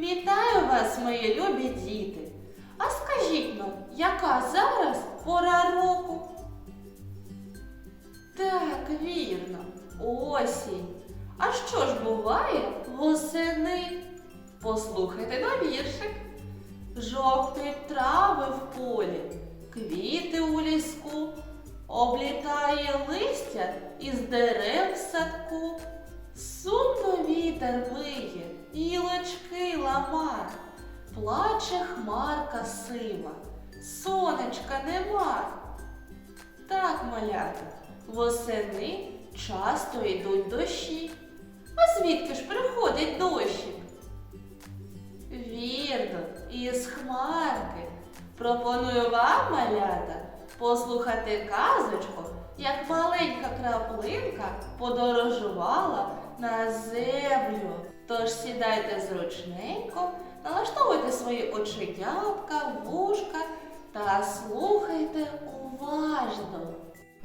Вітаю вас, мої любі діти. А скажіть нам, яка зараз пора року? Так, вірно, осінь. А що ж буває восени? Послухайте на віршик. Жовтий трави в полі, квіти у ліску, облітає листя із дерев в садку. Сумно вітер виє, гілочки ламар, плаче хмарка сива, сонечка нема. Так, малята, восени часто йдуть дощі. А звідки ж приходить дощик? Вірно, із хмарки. Пропоную вам, малята, послухати казочку, як маленька краплинка подорожувала на землю. Тож сідайте зручненько, налаштовуйте свої оченятка, вушка та слухайте уважно.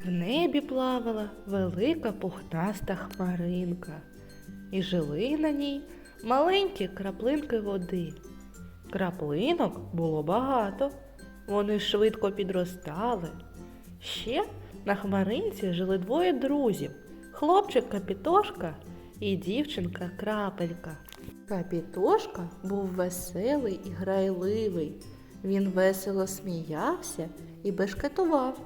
В небі плавала велика пухнаста хмаринка, і жили на ній маленькі краплинки води. Краплинок було багато, вони швидко підростали. Ще на хмаринці жили двоє друзів хлопчик Капітошка і дівчинка Крапелька. Капітошка був веселий і грайливий. Він весело сміявся і бешкетував.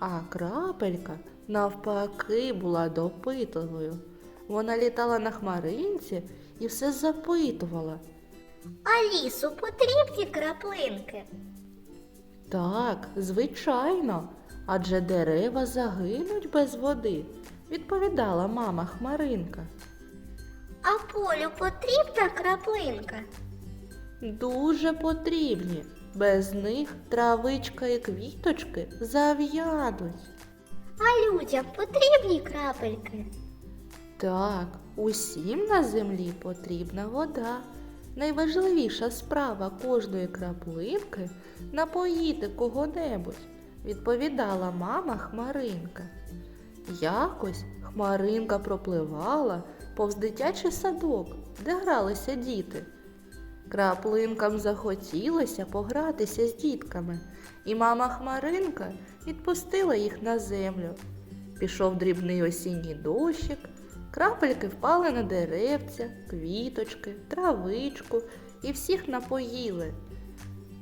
А крапелька навпаки була допитливою. Вона літала на хмаринці і все запитувала. А лісу потрібні краплинки. Так, звичайно, адже дерева загинуть без води, відповідала мама Хмаринка. А полю потрібна краплинка. Дуже потрібні. Без них травичка і квіточки зав'януть. А людям потрібні крапельки. Так, усім на землі потрібна вода. Найважливіша справа кожної краплинки напоїти кого-небудь, відповідала мама Хмаринка. Якось Хмаринка пропливала повз дитячий садок, де гралися діти. Краплинкам захотілося погратися з дітками, і мама Хмаринка відпустила їх на землю. Пішов дрібний осінній дощик, крапельки впали на деревця, квіточки, травичку і всіх напоїли.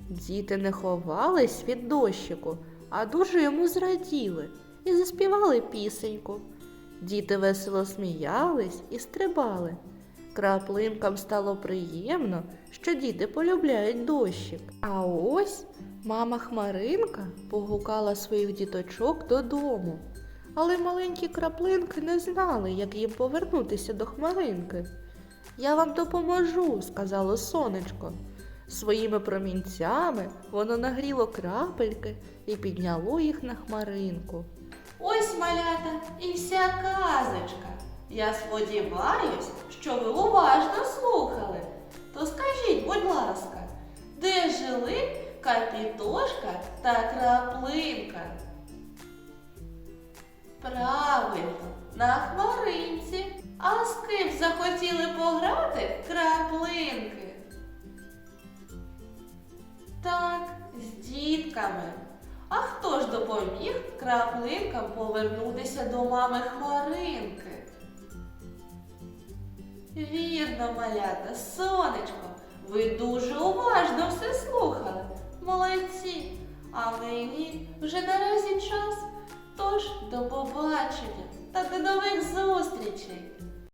Діти не ховались від дощику, а дуже йому зраділи і заспівали пісеньку. Діти весело сміялись і стрибали. Краплинкам стало приємно, що діти полюбляють дощик. А ось мама Хмаринка погукала своїх діточок додому. Але маленькі краплинки не знали, як їм повернутися до хмаринки. Я вам допоможу, сказало сонечко. Своїми промінцями воно нагріло крапельки і підняло їх на хмаринку. Ось малята і вся казочка. Я сподіваюсь, що ви уважно слухали. То скажіть, будь ласка, де жили капітошка та краплинка? Правильно, на хмаринці. А з ким захотіли пограти краплинки? Так, з дітками. А хто ж допоміг краплинкам повернутися до мами Хмаринки? Вірно, малята, сонечко, ви дуже уважно все слухали. Молодці. А мені вже наразі час. Тож до побачення та до нових зустрічей.